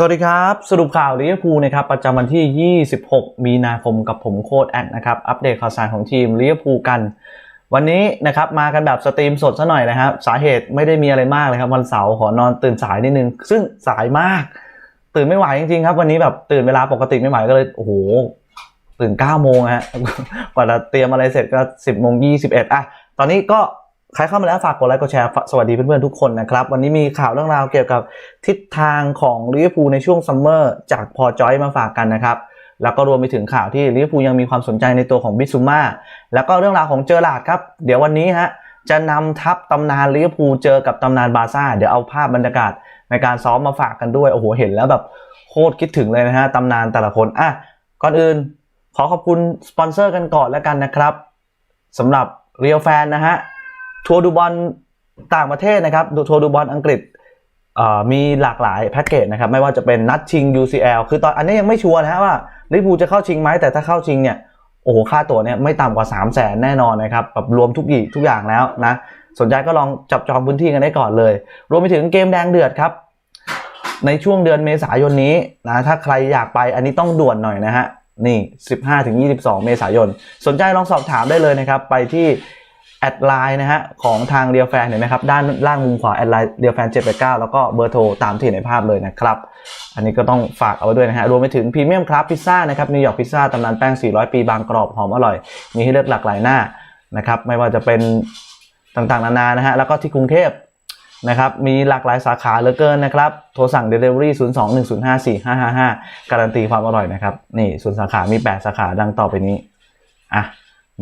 สวัสดีครับ สรุปข่าวลิเวอร์พูลนะครับประจำวันที่ 26 มีนาคมกับผมโค้ดแอดนะครับอัปเดตข่าวสารของทีมลิเวอร์พูลกัน วันนี้นะครับมากันแบบสตรีมสดซะหน่อยนะครับ สาเหตุไม่ได้มีอะไรมากเลยครับ วันเสาร์ขอนอนตื่นสายนิดนึง ซึ่งสายมาก ตื่นไม่ไหวจริงๆครับ วันนี้แบบตื่นเวลาปกติไม่ไหวก็เลยโอ้โหตื่น9โมงฮะกว่าจะเตรียมอะไรเสร็จก็ 10โมง21อะตอนนี้ก็ ใครเข้ามาแล้วฝากกดไลค์กดแชร์สวัสดีเพื่อนๆทุกคนนะครับ วันนี้มีข่าวเรื่องราวเกี่ยวกับทิศทางของลิเวอร์พูลในช่วงซัมเมอร์จากพอจอยมาฝากกันนะครับ แล้วก็รวมไปถึงข่าวที่ลิเวอร์พูลยังมีความสนใจในตัวของบิซูมาแล้วก็เรื่องราวของเจอร์ลาดครับ เดี๋ยววันนี้ฮะจะนำทัพตำนานลิเวอร์พูลเจอกับตำนานบาร์ซ่าเดี๋ยวเอาภาพบรรยากาศในการซ้อมมาฝากกันด้วยโอ้โหเห็นแล้วแบบโคตรคิดถึงเลยนะฮะตำนานแต่ละคนอะก่อนอื่นขอขอบคุณสปอนเซอร์กันก่อนแล้วกันนะครับสำหรับเรียลแฟนนะฮะ ทัวร์ดูบอลต่างประเทศนะครับทัวร์ดูบอลอังกฤษมีหลากหลายแพ็กเกจนะครับไม่ว่าจะเป็นนัดชิง UCL คือตอนอันนี้ยังไม่ชัวร์นะฮะว่าลิเวอร์พูลจะเข้าชิงไหมแต่ถ้าเข้าชิงเนี่ยโอ้โหค่าตั๋วเนี่ยไม่ต่ำกว่า 3 0 0แสนแน่นอนนะครับแบบรวมทุกอย่างทุกอย่างแล้วนะสนใจก็ลองจับจองพื้นที่กันได้ก่อนเลย รวมไปถึงเกมแดงเดือดครับ ในช่วงเดือนเมษายนนี้นะถ้าใครอยากไปอันนี้ต้องด่วนหน่อยนะฮะนี่ 15-22 เมษายน สนใจลองสอบถามได้เลยนะครับ ไปที่ แอดไลน์นะฮะของทางเรียวแฟนเห็นไหมครับด้านล่างมุมขวาแอดไลน์เรียวแฟน789 แล้วก็เบอร์โทรตามที่เห็นในภาพเลยนะครับ อันนี้ก็ต้องฝากเอาไว้ด้วยนะฮะรวมไปถึงพรีเมียมครับพิซซ่านะครับนิวยอร์กพิซซ่าตำนานแป้ง 400 ปีบางกรอบหอมอร่อย มีให้เลือกหลากหลายหน้านะครับไม่ว่าจะเป็นต่างๆนานานะฮะแล้วก็ที่กรุงเทพนะครับมีหลากหลายสาขาเหลือเกินนะครับ โทรสั่ง Delivery 02-105-4555 การันตีความอร่อยนะครับนี่ส่วนสาขามี 8 สาขาดังต่อไปนี้อะ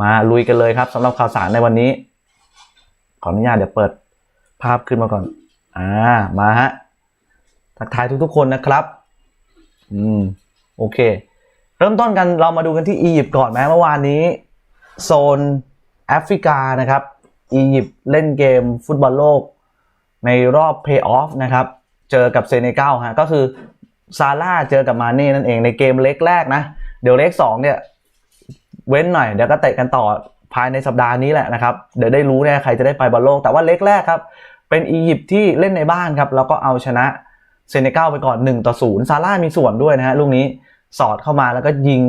มาลุยกันเลยครับสำหรับข่าวสารในวันนี้ ขออนุญาตเดี๋ยวเปิดภาพขึ้นมาก่อน อ่ามาฮะทักทายทุกๆคนนะครับ อืมโอเค เริ่มต้นกันเรามาดูกันที่อียิปต์ก่อนไหมเมื่อวานนี้ โซนแอฟริกานะครับอียิปต์เล่นเกมฟุตบอลโลก ในรอบเพย์ออฟนะครับ เจอกับเซเนกัลฮะก็คือซาร่าเจอกับมาเน่นั่นเองในเกมเล็กแรกนะ เดี๋ยวเล็ก2เนี่ย เว้นหน่อยเดี๋ยวก็เตะกันต่อภายในสัปดาห์นี้แหละนะครับ เดี๋ยวได้รู้แน่ใครจะได้ไปบอลโลก แต่ว่าเล็กแรกครับ เป็นอียิปต์ที่เล่นในบ้านครับ แล้วก็เอาชนะเซเนกัลไปก่อน1ต่อ0ซาร่ามีส่วนด้วยนะฮะลูกนี้สอดเข้ามาแล้วก็ยิง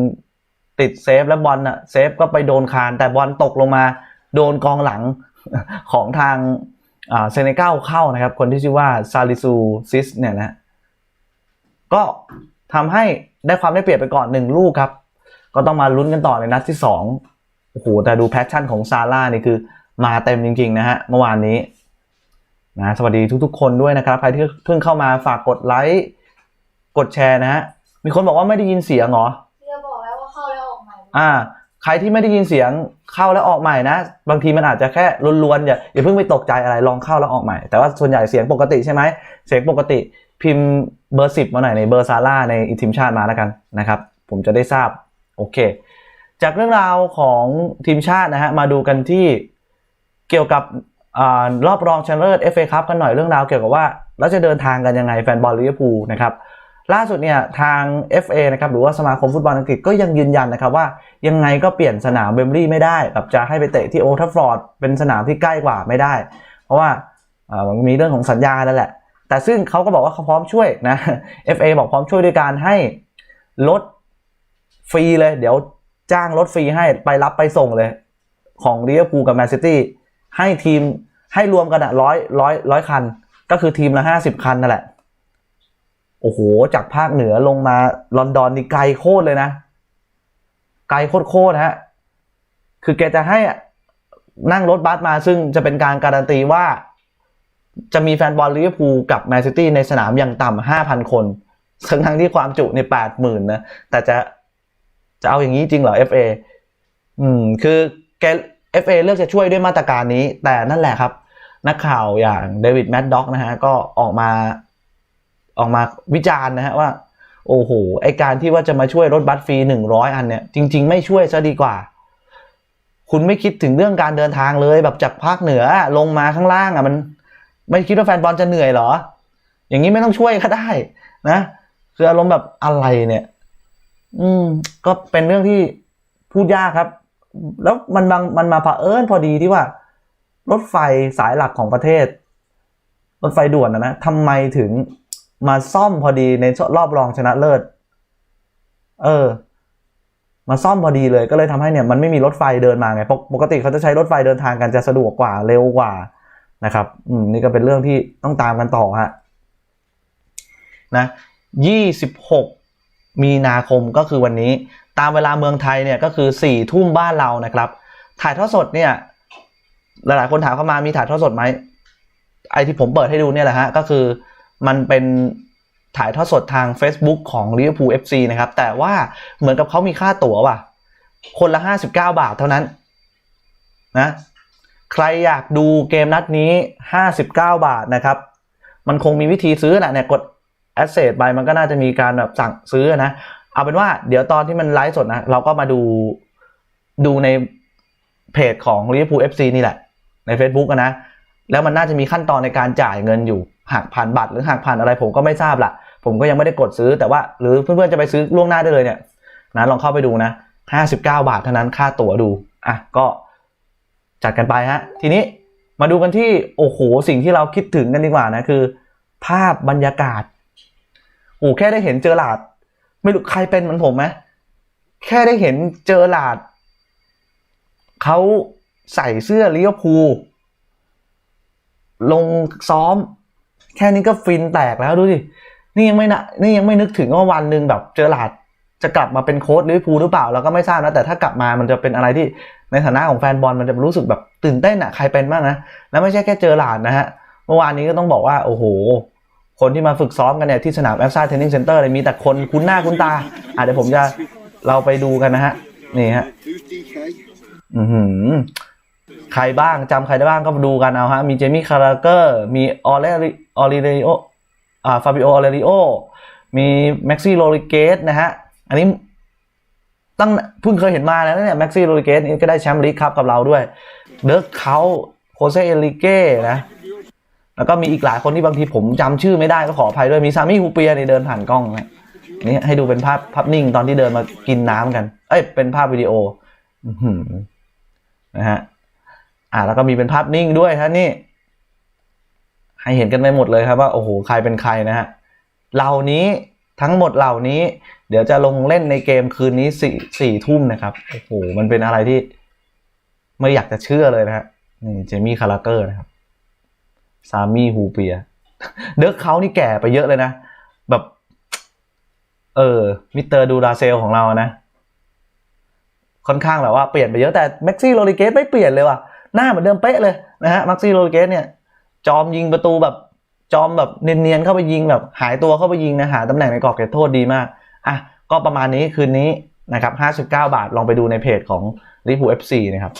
ติดเซฟแล้วบอลอะเซฟก็ไปโดนคาน แต่บอลตกลงมาโดนกองหลังของทางเซเนกัลเข้านะครับ คนที่ชื่อว่าซาลิซูซิสเนี่ยนะก็ทำให้ได้ความได้เปรียบไปก่อนหนึ่งลูกครับ ก็ต้องมาลุ้นกันต่อในนัดที่สองโอ้โหแต่ดูแพชชั่นของซาร่านี่คือมาเต็มจริงๆนะฮะเมื่อวานนี้นะสวัสดีทุกๆ คนด้วยนะครับใครที่เพิ่งเข้ามาฝากกดไลค์กดแชร์นะฮะมีคนบอกว่าไม่ได้ยินเสียงเหรอเรียบอกแล้วว่าเข้าแล้วออกใหม่อ่าใครที่ไม่ได้ยินเสียงเข้าแล้วออกใหม่นะ บางทีมันอาจจะแค่ล้วนๆอย่าอย่าเพิ่งไปตกใจอะไรลองเข้าแล้วออกใหม่ แต่ว่าส่วนใหญ่เสียงปกติใช่ไหมเสียงปกติพิมพ์เบอร์สิบมาหน่อยในเบอร์ซาร่าในทีมชาติมาแล้วกันนะครับ ผมจะได้ทราบ โอเค จากเรื่องราวของทีมชาตินะฮะมาดูกันที่เกี่ยวกับอรอบรองชนะเลิศ FA คัพกันหน่อยเรื่องราวเกี่ยวกับว่าเราจะเดินทางกันยังไงแฟนบอลลิเวอร์พูลนะครับล่าสุดเนี่ยทาง FA นะครับหรือว่าสมาคมฟุตบอลอังกฤษก็ยังยืนยันนะครับว่ายังไงก็เปลี่ยนสนามเบมบลีย์ไม่ได้แบบจะให้ไปเตะที่โอทัฟฟอร์ดเป็นสนามที่ใกล้กว่าไม่ได้ เพราะว่ามันมีเรื่องของสัญญาแล้วแหละ แต่ซึ่งเขาก็บอกว่าเขาพร้อมช่วยนะ FA บอกพร้อมช่วยด้วยการให้ลด ฟรีเลย เดี๋ยวจ้างรถฟรีให้ไปรับไปส่งเลย ของลิเวอร์พูลกับแมนซิตี้ให้ทีมให้รวมกันอะร้อยร้อยร้อยคัน ก็คือทีมละห้าสิบคันนั่นแหละ โอ้โห จากภาคเหนือลงมาลอนดอนนี่ไกลโคตรเลยนะ ไกลโคตรฮะ คือแกจะให้นั่งรถบัสมาซึ่งจะเป็นการการันตีว่า จะมีแฟนบอลลิเวอร์พูลกับแมนซิตี้ในสนามอย่างต่ำห้าพันคนทั้งทั้งที่ความจุในแปดหมื่นนะ แต่จะ จะเอาอย่างนี้จริงเหรอ FA อืมคือแก FA เลือกจะช่วยด้วยมาตรการนี้ แต่นั่นแหละครับ นักข่าวอย่างเดวิดแมดด็อกนะฮะก็ออกมาออกมาวิจารณ์นะฮะว่า โอ้โห ไอการที่ว่าจะมาช่วยรถบัสฟรีหนึ่งร้อยอันเนี่ย จริง ๆ ไม่ช่วยซะดีกว่า คุณไม่คิดถึงเรื่องการเดินทางเลย แบบจากภาคเหนือลงมาข้างล่างอะมัน ไม่คิดว่าแฟนบอลจะเหนื่อยเหรอ อย่างนี้ไม่ต้องช่วยก็ได้นะ คืออารมณ์แบบอะไรเนี่ย อืม ก็เป็นเรื่องที่พูดยากครับ แล้วมันบางมันมาเผอิญพอดีที่ว่า รถไฟสายหลักของประเทศ รถไฟด่วนนะนะทำไมถึงมาซ่อมพอดีในรอบรองชนะเลิศ เออ มาซ่อมพอดีเลยก็เลยทำให้เนี่ย มันไม่มีรถไฟเดินมาไงปปกติเขาจะใช้รถไฟเดินทางกันจะสะดวกกว่าเร็วกว่านะครับ อืม นี่ก็เป็นเรื่องที่ต้องตามกันต่อฮะนะยี่สิบหก มีนาคมก็คือวันนี้ ตามเวลาเมืองไทยเนี่ยก็คือสี่ทุ่มบ้านเรานะครับ ถ่ายทอดสดเนี่ยหลายๆคนถามเข้ามามีถ่ายทอดสดไหมไอที่ผมเปิดให้ดูเนี่ยแหละฮะก็คือมันเป็นถ่ายทอดสดทาง Facebook ของ Liverpool FC นะครับ แต่ว่าเหมือนกับเขามีค่าตั๋วว่ะ คนละ 59 บาทเท่านั้นนะใครอยากดูเกมนัดนี้ 59 บาทนะครับ มันคงมีวิธีซื้อแหละเนี่ยกด Asset ไปมันก็น่าจะมีการแบบสั่งซื้อนะ เอาเป็นว่าเดี๋ยวตอนที่มันไลฟ์สดนะ เราก็มาดูดูในเพจของ Liverpool FC นี่แหละ ใน Facebook นะ แล้วมันน่าจะมีขั้นตอนในการจ่ายเงินอยู่หักผ่านบัตรหรือหักผ่านอะไรผมก็ไม่ทราบละผมก็ยังไม่ได้กดซื้อแต่ว่าหรือเพื่อนๆจะไปซื้อล่วงหน้าได้เลยเนี่ยนะลองเข้าไปดูนะ59 บาทเท่านั้นค่าตั๋วดูอะก็จัดกันไปฮะทีนี้มาดูกันที่โอ้โหสิ่งที่เราคิดถึงกันดีกว่านะคือ ภาพบรรยากาศ อ้แค่ได้เห็นเจอหลาด ไม่รู้ใครเป็นเหมือนผมไหมแค่ได้เห็นเจอหลาดเขาใส่เสื้อลิเวอร์พูลลงซ้อม แค่นี้ก็ฟินแตกแล้วดูดินี่ยังไม่นะนี่ยังไม่นึกถึงว่าวันหนึ่งแบบเจอหลาดจะกลับมาเป็นโค้ชลิเวอร์พูลหรือเปล่าเราก็ไม่ทราบนะแต่ถ้ากลับมามันจะเป็นอะไรที่ในฐานะของแฟนบอลมันจะรู้สึกแบบตื่นเต้นอะใครเป็นบ้างนะแล้วไม่ใช่แค่เจอหลาดนะฮะเมื่อวานนี้ก็ต้องบอกว่าโอ้โห คนที่มาฝึกซ้อมกันเนี่ยที่สนามแอฟซ่าเทนนิสเซ็นเตอร์เลยมีแต่คนคุ้นหน้าคุ้นตาอะเดี๋ยวผมจะเราไปดูกันนะฮะ นี่ฮะอือหือใครบ้างจำใครได้บ้างก็มาดูกันเอาฮะ มีเจมี่คาราเกอร์ มีออเลริออริเรโออ่าฟาบิโอออเรริโอ มีแม็กซี่โรริเกสนะฮะ อันนี้ตั้งเพิ่งเคยเห็นมาแล้วเนี่ยแม็กซี่โรริเกสนี่ก็ได้แชมป์ลีกครับกับเราด้วย เดิร์กเขาโคเซเอลิเก้นะ แล้วก็มีอีกหลายคนที่บางทีผมจำชื่อไม่ได้ก็ขออภัยด้วยมีซามี่ฮูเปียนี่เดินผ่านกล้องนะนี่ให้ดูเป็นภาพภาพนิ่งตอนที่เดินมากินน้ำกัน เอ้ยเป็นภาพวิดีโออื้อหือนะฮะอ่าแล้วก็มีเป็นภาพนิ่งด้วยฮะนี่ให้เห็นกันไปหมดเลยครับว่าโอ้โหใครเป็นใครนะฮะเหล่านี้ทั้งหมดเหล่านี้ เดี๋ยวจะลงเล่นในเกมคืนนี้สี่สี่ทุ่มนะครับโอ้โหมันเป็นอะไรที่ ไม่อยากจะเชื่อเลยนะฮะนี่เจมี่คาราเกอร์นะครับ ซามี่ฮูเปีย เดิร์กเขานี่แก่ไปเยอะเลยนะ แบบ เออ มิสเตอร์ดูราเซลของเรานะ ค่อนข้างแบบว่าเปลี่ยนไปเยอะแต่แม็กซี่โรลิเกสไม่เปลี่ยนเลยว่ะ หน้าเหมือนเดิมเป๊ะเลยนะฮะแม็กซี่โรลิเกสเนี่ย จอมยิงประตูแบบ จอมแบบเนียนๆเข้าไปยิงแบบ หายตัวเข้าไปยิงนะหาตำแหน่งในกรอบเขตโทษดีมาก อะ ก็ประมาณนี้คืนนี้นะครับ 59 บาท ลองไปดูในเพจของลิปูเอฟซีนะครับ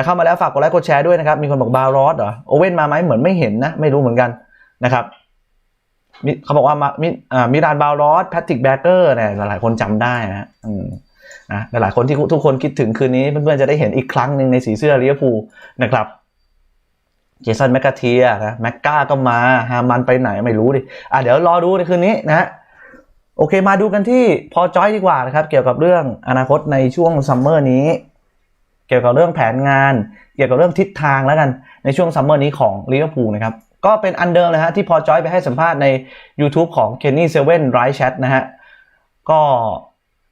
รเข้ามาแล้วฝากกดไลค์กดแชร์ด้วยนะครับ มีคนบอกบารอสเหรอ โอเว่นมาไหมเหมือนไม่เห็นนะ ไม่รู้เหมือนกันนะครับเขาบอกว่ามามิอ่ามิรานบารอสแพทริกแบเกอร์เนี่ยหลายคนจำได้นะอืมนะหลายคนที่ทุกคนคิดถึงคืนนี้เพื่อนๆจะได้เห็นอีกครั้งหนึ่งในสีเสื้อลิเวอร์พูลนะครับเจสันแมคกาเทียนะแม็กกาก็มาฮามันไปไหนไม่รู้ดิอะเดี๋ยวรอดูในคืนนี้นะโอเคมาดูกันที่พอจอยดีกว่านะครับ เกี่ยวกับเรื่องอนาคตในช่วงซัมเมอร์นี้ เกี่ยวกับเรื่องแผนงาน เกี่ยวกับเรื่องทิศทางแล้วกันในช่วงซัมเมอร์นี้ของลิเวอร์พูลนะครับ ก็เป็นอันเดิมเลยฮะที่พอจอยไปให้สัมภาษณ์ใน YouTube ของ Kenny Seven Right Chat นะฮะก็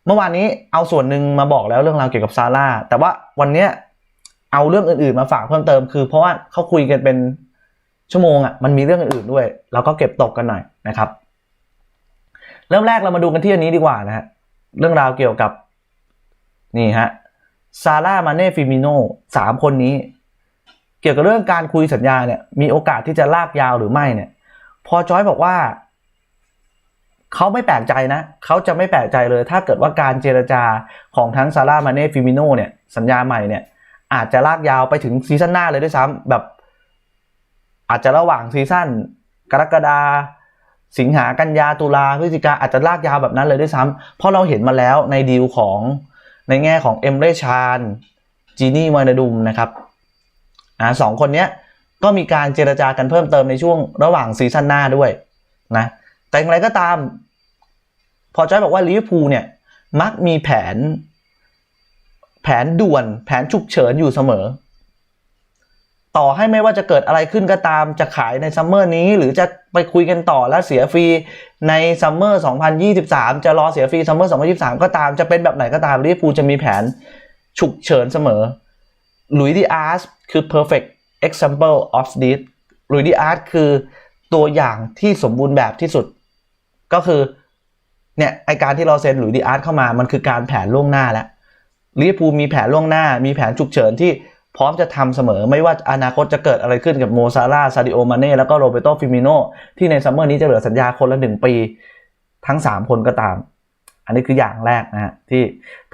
เมื่อวานนี้เอาส่วนหนึ่งมาบอกแล้วเรื่องราวเกี่ยวกับซาร่าแต่ว่าวันเนี้ยเอาเรื่องอื่นๆมาฝากเพิ่มเติมคือเพราะว่าเขาคุยกันเป็นชั่วโมงอะมันมีเรื่องอื่นๆด้วย เราก็เก็บตกกันหน่อยนะครับ เริ่มแรกเรามาดูกันที่อันนี้ดีกว่านะฮะเรื่องราวเกี่ยวกับนี่ฮะ ซาร่ามาเน่ฟิมิโน่สามคนนี้ เกี่ยวกับเรื่องการคุยสัญญาเนี่ย มีโอกาสที่จะลากยาวหรือไม่เนี่ย พอจอยบอกว่าเขาไม่แปลกใจนะ เขาจะไม่แปลกใจเลย ถ้าเกิดว่าการเจรจาของทั้งซาร่ามาเน่ฟิมิโน่เนี่ย สัญญาใหม่เนี่ย อาจจะลากยาวไปถึงซีซั่นหน้าเลยด้วยซ้ำแบบ อาจจะระหว่างซีซั่นกรกฎาสิงหากันยาตุลาพฤศจิกาอาจจะลากยาวแบบนั้นเลยด้วยซ้ำเพราะเราเห็นมาแล้วในดีลของ ในแง่ของเอมเรชานจีนี่วานาดุมนะครับอ่าสองคนเนี้ยก็มีการเจรจากันเพิ่มเติมในช่วงระหว่างซีซั่นหน้าด้วยนะแต่อย่างไรก็ตาม พอจอยบอกว่าลิเวอร์พูลเนี่ยมักมีแผน แผนด่วนแผนฉุกเฉินอยู่เสมอ ต่อให้ไม่ว่าจะเกิดอะไรขึ้นก็ตามจะขายในซัมเมอร์นี้หรือจะไปคุยกันต่อแล้วเสียฟรีในซัมเมอร์2023 จะรอเสียฟรีซัมเมอร์2023 ก็ตามจะเป็นแบบไหนก็ตามลิเวอร์พูลจะมีแผนฉุกเฉินเสมอลุยดีอาร์สคือ perfect example of this ลุยดีอาร์สคือตัวอย่างที่สมบูรณ์แบบที่สุด ก็คือเนี่ยไอการที่เราเซ็นหลุยดีอาร์ตเข้ามามันคือการแผนล่วงหน้าแล้วลิเวอร์พูลมีแผนล่วงหน้า มีแผนฉุกเฉินที่ พร้อมจะทำเสมอไม่ว่าอนาคตจะเกิดอะไรขึ้นกับโมซาร่าซาดิโอมาเน่แล้วก็โรเบโตฟิมิโนที่ในซัมเมอร์นี้จะเหลือสัญญาคนละหนึ่งปี ทั้ง 3 คนก็ตาม อันนี้คืออย่างแรกนะฮะที่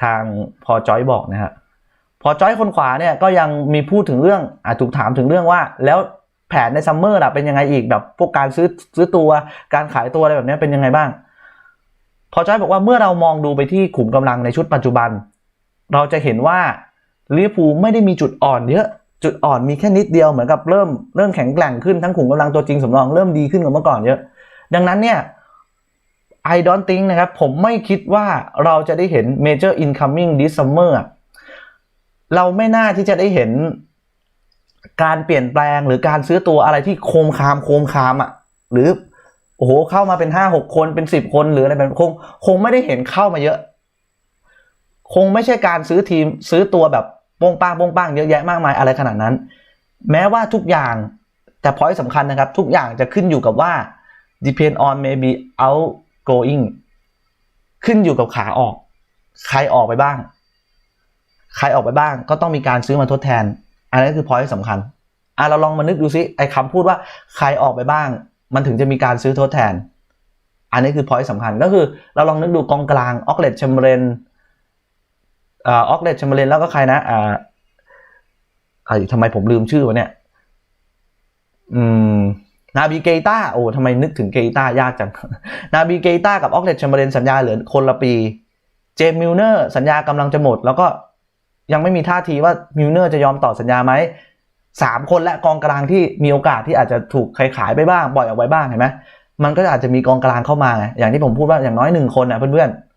ทางพอจอยบอกนะฮะพอจอยคนขวาเนี่ยก็ยังมีพูดถึงเรื่องอะถูกถามถึงเรื่องว่า แล้วแผนในซัมเมอร์ล่ะเป็นยังไงอีกแบบพวกการซื้อซื้อตัวการขายตัวอะไรแบบนี้เป็นยังไงบ้าง พอจอยบอกว่าเมื่อเรามองดูไปที่ขุมกำลังในชุดปัจจุบัน เราจะเห็นว่า ลิเวอร์พูลไม่ได้มีจุดอ่อนเยอะจุดอ่อนมีแค่นิดเดียวเหมือนกับเริ่มเริ่มแข็งแกร่งขึ้นทั้งขุมกำลังตัวจริงสำรองเริ่มดีขึ้นกว่าเมื่อก่อนเยอะ ดังนั้นเนี่ย I don't think นะครับ ผมไม่คิดว่าเราจะได้เห็น major incoming this summer อะเราไม่น่าที่จะได้เห็นการเปลี่ยนแปลงหรือการซื้อตัวอะไรที่โคมคามโคมคามอะหรือโอ้โหเข้ามาเป็นห้าหกคนเป็นสิบคนหรืออะไรแบบคงคงไม่ได้เห็นเข้ามาเยอะ คงไม่ใช่การซื้อทีมซื้อตัวแบบโป้งป้างโป้งป้างเยอะแยะมากมายอะไรขนาดนั้น แม้ว่าทุกอย่างแต่พอยต์สำคัญนะครับ ทุกอย่างจะขึ้นอยู่กับว่า depend on maybe outgoing ขึ้นอยู่กับขาออก ใครออกไปบ้าง ใครออกไปบ้าง ก็ต้องมีการซื้อมาทดแทน อันนี้คือพอยต์สำคัญอะเราลองมานึกดูซิไอ้คำพูดว่าใครออกไปบ้าง มันถึงจะมีการซื้อทดแทน อันนี้คือพอยต์สำคัญก็คือเราลองนึกดูกองกลางออกเลตแชมเบรน อ่าอกเลตแชมเบรนแล้วก็ใครนะอ่าไอ้ทำไมผมลืมชื่อวะเนี่ย อืม นาบีเกต้าโอ้ทำไมนึกถึงเกต้ายากจัง นาบีเกต้ากับออกเลตแชมเบรนสัญญาเหลือคนละปี เจมมิลเนอร์สัญญากำลังจะหมด แล้วก็ยังไม่มีท่าทีว่ามิลเนอร์จะยอมต่อสัญญาไหมสามคนและกองกลางที่มีโอกาสที่อาจจะถูกขายขายไปบ้างปล่อยออกไปบ้างเห็นไหมมันก็อาจจะมีกองกลางเข้ามาไงอย่างที่ผมพูดว่าอย่างน้อยหนึ่งคนนะเพื่อนๆ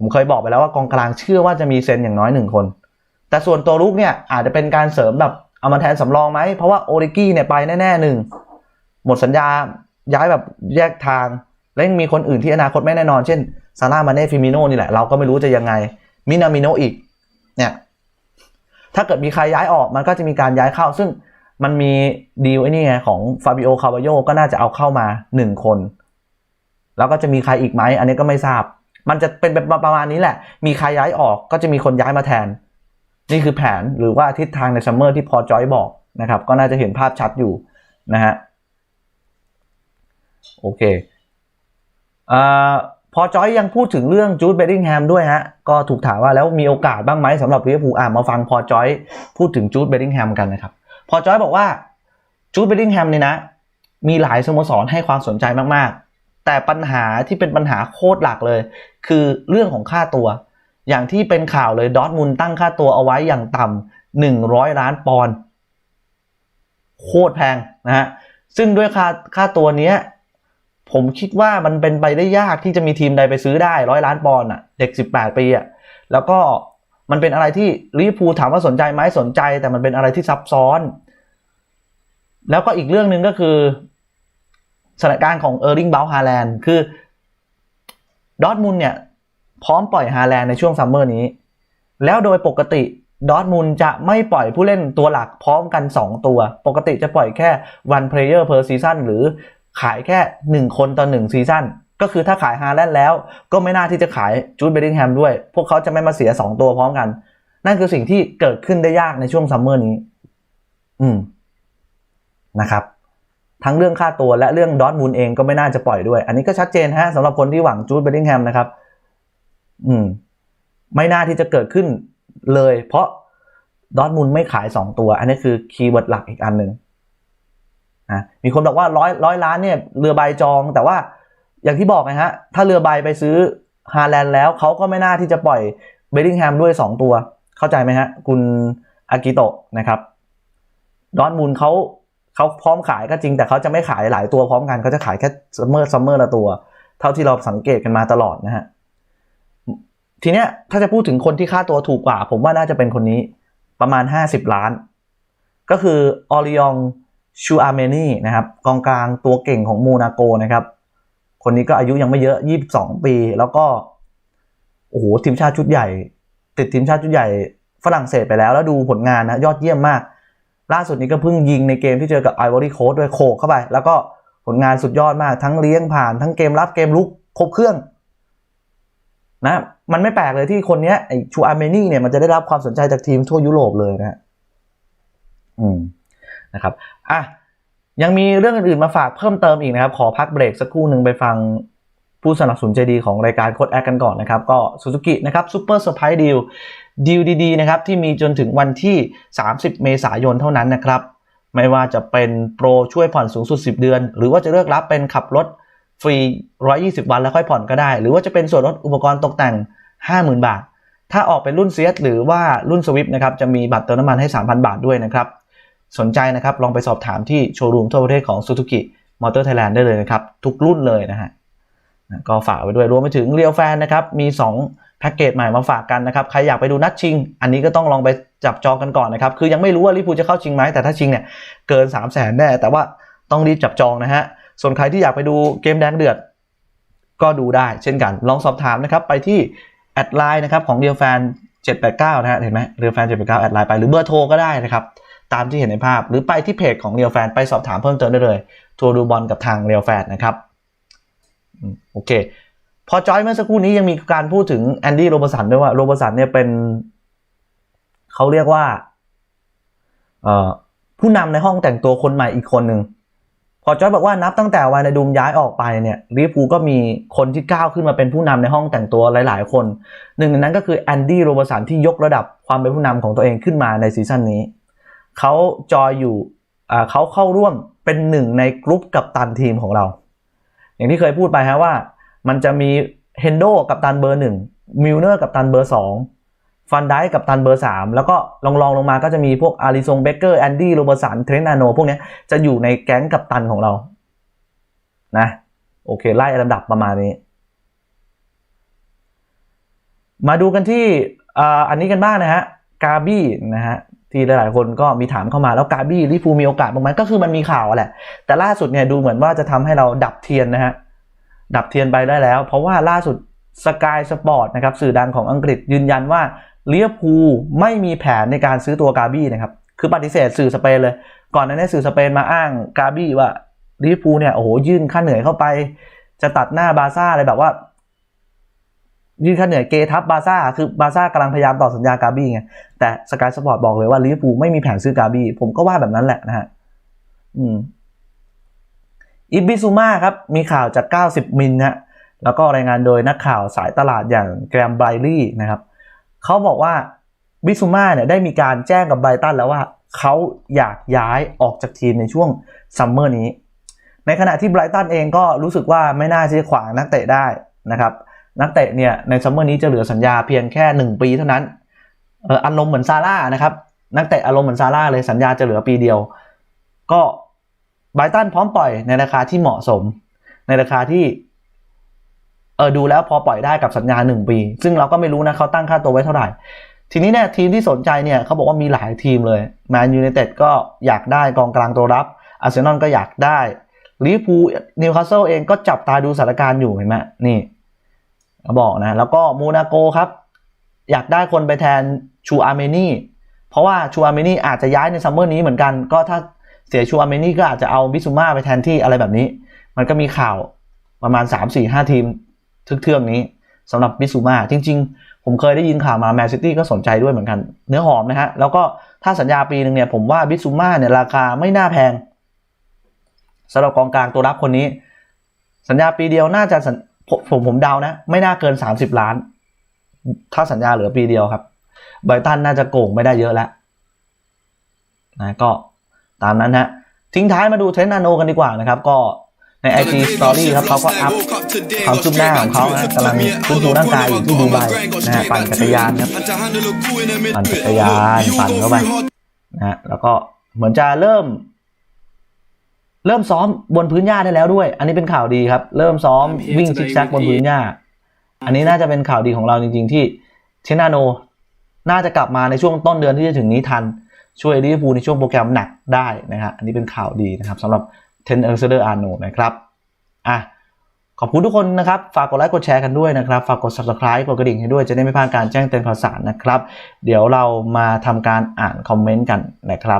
ผมเคยบอกไปแล้วว่ากองกลางเชื่อว่าจะมีเซนอย่างน้อยหนึ่งคน แต่ส่วนตัวลุกเนี่ยอาจจะเป็นการเสริมแบบเอามาแทนสำรองไหม เพราะว่าโอริกี้เนี่ยไปแน่ๆหนึ่งหมดสัญญาย้ายแบบแยกทาง และยังมีคนอื่นที่อนาคตไม่แน่นอน เช่นซาร่ามาเน่ฟิมิโนนี่แหละ เราก็ไม่รู้จะยังไง มินามิโนอีกเนี่ยถ้าเกิดมีใครย้ายออกมันก็จะมีการย้ายเข้า ซึ่งมันมีดีลไอ้นี่ไงของฟาบิโอคาบาโยก็น่าจะเอาเข้ามาหนึ่งคน แล้วก็จะมีใครอีกไหม อันนี้ก็ไม่ทราบ มันจะเป็นแบบประมาณนี้แหละ มีใครย้ายออกก็จะมีคนย้ายมาแทน นี่คือแผนหรือว่าทิศทางในซัมเมอร์ที่พอจอยบอกนะครับ ก็น่าจะเห็นภาพชัดอยู่นะฮะ โอเคอ่าพอจอยยังพูดถึงเรื่องจูดเบดดิงแฮมด้วยฮะ ก็ถูกถามว่าแล้วมีโอกาสบ้างไหมสำหรับลิเวอร์พูลอ่ามาฟังพอจอยพูดถึงจูดเบดดิงแฮมกันนะครับ พอจอยบอกว่าจูดเบดดิงแฮมเนี่ยนะ มีหลายสโมสรให้ความสนใจมากๆ แต่ปัญหาที่เป็นปัญหาโคตรหลักเลย คือเรื่องของค่าตัว อย่างที่เป็นข่าวเลยดอทมุนตั้งค่าตัวเอาไว้อย่างต่ำหนึ่งร้อยล้านปอนด์โคตรแพงนะฮะซึ่งด้วยค่าค่าตัวเนี้ยผมคิดว่ามันเป็นไปได้ยากที่จะมีทีมใดไปซื้อได้ร้อยล้านปอนด์อะเด็ก 18 ปีอะแล้วก็มันเป็นอะไรที่ลิพูถามว่าสนใจไหมสนใจ แต่มันเป็นอะไรที่ซับซ้อน แล้วก็อีกเรื่องหนึ่งก็คือ สถานการณ์ของเออร์ลิงเบลฮาแลนด์คือดอทมุนเนี่ย พร้อมปล่อยฮาแลนด์ในช่วงซัมเมอร์นี้ แล้วโดยปกติดอทมุนจะไม่ปล่อยผู้เล่นตัวหลักพร้อมกัน 2 ตัว ปกติจะปล่อยแค่ one player per season หรือขายแค่ 1 คนต่อ1ซีซั่นก็คือถ้าขายฮาแลนด์แล้วก็ไม่น่าที่จะขายจูดเบดดิงแฮมด้วย พวกเขาจะไม่มาเสีย 2 ตัวพร้อมกัน นั่นคือสิ่งที่เกิดขึ้นได้ยากในช่วงซัมเมอร์นี้ อืมนะครับ ทั้งเรื่องค่าตัวและเรื่องดอทมูลเองก็ไม่น่าจะปล่อยด้วย อันนี้ก็ชัดเจนฮะสำหรับคนที่หวังจูดเบดดิงแฮมนะครับ อืม ไม่น่าที่จะเกิดขึ้นเลย เพราะดอทมูลไม่ขาย 2 ตัว อันนี้คือคีย์เวิร์ดหลักอีกอันหนึ่งนะมีคนบอกว่าร้อยร้อยล้านเนี่ยเรือใบจอง แต่ว่าอย่างที่บอกนะฮะ ถ้าเรือใบไปซื้อฮาแลนด์แล้วเขาก็ไม่น่าที่จะปล่อยเบดดิงแฮมด้วย 2 ตัว เข้าใจไหมฮะ คุณอากิโตะนะครับดอทมูลเขา เขาพร้อมขายก็จริงแต่เขาจะไม่ขายหลายตัวพร้อมกันเขาจะขายแค่ซัมเมอร์ซัมเมอร์ละตัว เท่าที่เราสังเกตกันมาตลอดนะฮะทีเนี้ยถ้าจะพูดถึงคนที่ค่าตัวถูกกว่า ผมว่าน่าจะเป็นคนนี้ประมาณ 50 ล้าน ก็คือออริองชูอาเมนีนะครับกองกลางตัวเก่งของโมนาโกนะครับ คนนี้ก็อายุยังไม่เยอะ 22 ปี แล้วก็โอ้โหทีมชาติชุดใหญ่ ติดทีมชาติชุดใหญ่ฝรั่งเศสไปแล้วแล้วดูผลงานนะยอดเยี่ยมมาก ล่าสุดนี้ก็เพิ่งยิงในเกมที่เจอกับไอวอรี่โคสด้วยโขกเข้าไป แล้วก็ผลงานสุดยอดมากทั้งเลี้ยงผ่านทั้งเกมรับเกมลุกครบเครื่องนะมันไม่แปลกเลยที่คนนี้ไอชูอาร์เมนี่เนี่ยมันจะได้รับความสนใจจากทีมทั่วยุโรปเลยนะอืมนะครับอะยังมีเรื่องอื่นๆมาฝากเพิ่มเติมอีกนะครับ ขอพักเบรกสักครู่หนึ่งไปฟังผู้สนับสนุนใจดีของรายการโคดแอคกันก่อนนะครับ ก็ Suzuki นะครับซูเปอร์เซอร์ไพรส์ดีล ดีลดีๆนะครับที่มีจนถึงวันที่ 30 เมษายนเท่านั้นนะครับไม่ว่าจะเป็นโปรช่วยผ่อนสูงสุด 10 เดือน หรือว่าจะเลือกรับเป็นขับรถฟรี 120 วันแล้วค่อยผ่อนก็ได้ หรือว่าจะเป็นส่วนลดอุปกรณ์ตกแต่ง 50,000 บาท ถ้าออกเป็นรุ่นเซียสหรือว่ารุ่นสวิฟนะครับจะมีบัตรเติมน้ำมันให้ 3,000 บาทด้วยนะครับ สนใจนะครับลองไปสอบถามที่โชว์รูมทั่วประเทศของ Suzuki Motor Thailand ได้เลยนะครับ ทุกรุ่นเลยนะฮะนะก็ฝากไว้ด้วยรวมไปถึงเรียวแฟนนะครับมี 2 แพ็กเกจใหม่มาฝากกันนะครับ ใครอยากไปดูนัดชิง อันนี้ก็ต้องลองไปจับจองกันก่อนนะครับ คือยังไม่รู้ว่าลิปูจะเข้าชิงไหมแต่ถ้าชิงเนี่ยเกิน 3 0 0แสนแน่ แต่ว่าต้องรีบจับจองนะฮะ ส่วนใครที่อยากไปดูเกมแดงเดือด ก็ดูได้เช่นกัน ลองสอบถามนะครับไปที่แอดไลน์นะครับของเรียวแฟน789 นะฮะ เห็นไหมเรียวแฟน 789 แอดไลน์ไปหรือเบอร์โทรก็ได้นะครับ ตามที่เห็นในภาพ หรือไปที่เพจของเรียวแฟนไปสอบถามเพิ่มเติมได้เลย ทัวร์ดูบอลกับทางเรียวแฟนนะครับ โอเค พอจอยเมื่อสักครู่นี้ยังมีการพูดถึงแอนดี้โรบสันด้วยว่าโรบสันเนี่ยเป็นเขาเรียกว่าเอ่อผู้นำในห้องแต่งตัวคนใหม่อีกคนหนึ่งพอจอยบอกว่านับตั้งแต่วานในดูมย้ายออกไปเนี่ยลิเวอร์พูก็มีคนที่ก้าวขึ้นมาเป็นผู้นำในห้องแต่งตัวหลาย ๆ คนหนึ่งในนั้นก็คือแอนดี้โรบสันที่ยกระดับความเป็นผู้นำของตัวเองขึ้นมาในซีซั่นนี้เขาจอยอยู่เขาเข้าร่วมเป็นหนึ่งในกลุ่มกับตันทีมของเรา อย่างที่เคยพูดไปฮะว่า มันจะมีเฮนโดกับตันเบอร์หนึ่งมิลเนอร์กับตันเบอร์สองฟันไดกับตันเบอร์สามแล้วก็ลองลองลงมาก็จะมีพวกอาริซงเบเกอร์แอนดี้โรเบอร์สันเทรนนาโนพวกนี้จะอยู่ในแก๊งกับตันของเรา นะ โอเค ไล่ลำดับประมาณนี้ มาดูกันที่อ,อันนี้กันบ้างนะฮะกาบี้นะฮะที่หลายๆคนก็มีถามเข้ามาแล้วกาบี้ลิฟูมีโอกาสบ้างไหมก็คือมันมีข่าวแหละ แต่ล่าสุดเนี่ยดูเหมือนว่าจะทำให้เราดับเทียนนะฮะ ดับเทียนไปได้แล้ว เพราะว่าล่าสุดสกายสปอร์ตนะครับสื่อดังของอังกฤษยืนยันว่าเลียพูลไม่มีแผนในการซื้อตัวกาบี้นะครับ คือปฏิเสธสื่อสเปนเลย ก่อนหน้านี้สื่อสเปนมาอ้างกาบี้ว่าลิเวอร์พูลเนี่ยโอ้โหยื่นค่าเหนื่อยเข้าไป จะตัดหน้าบาซ่าอะไรแบบว่า ยื่นค่าเหนื่อยเกทับบาซ่าคือบาซ่ากำลังพยายามต่อสัญญากาบี้ไงแต่สกายสปอร์ตบอกเลยว่าลิเวอร์พูลไม่มีแผนซื้อกาบี้ผมก็ว่าแบบนั้นแหละนะฮะอืม อิบิซูมาครับ มีข่าวจาก 90 มิลนะฮะแล้วก็รายงานโดยนักข่าวสายตลาดอย่างแกรมไบรลี่นะครับเขาบอกว่าบิซูมาเนี่ยได้มีการแจ้งกับไบรตันแล้วว่าเขาอยากย้ายออกจากทีมในช่วงซัมเมอร์นี้ ในขณะที่ไบรตันเองก็รู้สึกว่าไม่น่าจะขวางนักเตะได้นะครับนักเตะเนี่ยในซัมเมอร์นี้จะเหลือสัญญาเพียงแค่ 1 ปีเท่านั้นเอออารมณ์เหมือนซาร่านะครับนักเตะอารมณ์เหมือนซาร่าเลยสัญญาจะเหลือปีเดียว ก็ บตันพร้อมปล่อยในราคาที่เหมาะสม ในราคาที่เออดูแล้วพอปล่อยได้กับสัญญา1ปี ซึ่งเราก็ไม่รู้นะเขาตั้งค่าตัวไว้เท่าไหร่ ทีนี้เนี่ยทีมที่สนใจเนี่ยเขาบอกว่ามีหลายทีมเลยแมนยูไนเต็ดก็อยากได้กองกลางตัวรับอาร์เซนอลก็อยากได้ลิเวอร์พูลนิวคาสเซิลเองก็จับตาดูสถานการณ์อยู่เห็นไหมนี่เขาบอกนะ แล้วก็โมนาโกครับ อยากได้คนไปแทนชูอาร์เมนีเพราะว่าชูอาร์เมนีอาจจะย้ายในซัมเมอร์นี้เหมือนกัน ก็ถ้า เสียชูอาร์เมนีก็อาจจะเอาบิซูมาไปแทนที่อะไรแบบนี้ มันก็มีข่าวประมาณ 3 4 5 ทีมทึกเทือกนี้สำหรับบิซูมาจริง ๆ ผมเคยได้ยินข่าวมาแมนซิตี้ก็สนใจด้วยเหมือนกัน เนื้อหอมนะฮะ แล้วก็ถ้าสัญญาปีหนึ่งเนี่ย ผมว่าบิซูมาเนี่ยราคาไม่น่าแพงสำหรับกองกลางตัวรับคนนี้ สัญญาปีเดียวน่าจะผมผมเดานะ ไม่น่าเกิน 30 ล้าน ถ้าสัญญาเหลือปีเดียวครับไบรตันน่าจะโก่งไม่ได้เยอะแล้วนะก็ ตามนั้นฮะทิ้งท้ายมาดูเทรนนาโนกันดีกว่านะครับ ก็ใน IG Story ครับเขาก็อัพความคืบหน้าของเขานะกำลังฟื้นฟูร่างกายอยู่ที่ดูไบนะฮะปั่นจักรยานครับปั่นจักรยานปั่นเข้าไปนะฮะแล้วก็เหมือนจะเริ่ม เริ่มซ้อมบนพื้นหญ้าได้แล้วด้วย อันนี้เป็นข่าวดีครับ เริ่มซ้อมวิ่งซิกแซกบนพื้นหญ้า อันนี้น่าจะเป็นข่าวดีของเราจริง ๆ ที่เทนาโน น่าจะกลับมาในช่วงต้นเดือนที่จะถึงนี้ทัน ช่วยลิเวอร์พูลในช่วงโปรแกรมหนักได้นะฮะอันนี้เป็นข่าวดีนะครับสำหรับเทนเออร์เซเดอร์อาร์โนนะครับอะขอบคุณทุกคนนะครับ ฝากกดไลค์กดแชร์กันด้วยนะครับ ฝากกด subscribe กดกระดิ่งให้ด้วยจะได้ไม่พลาดการแจ้งเตือนข่าวสารนะครับ เดี๋ยวเรามาทำการอ่านคอมเมนต์กันนะครับ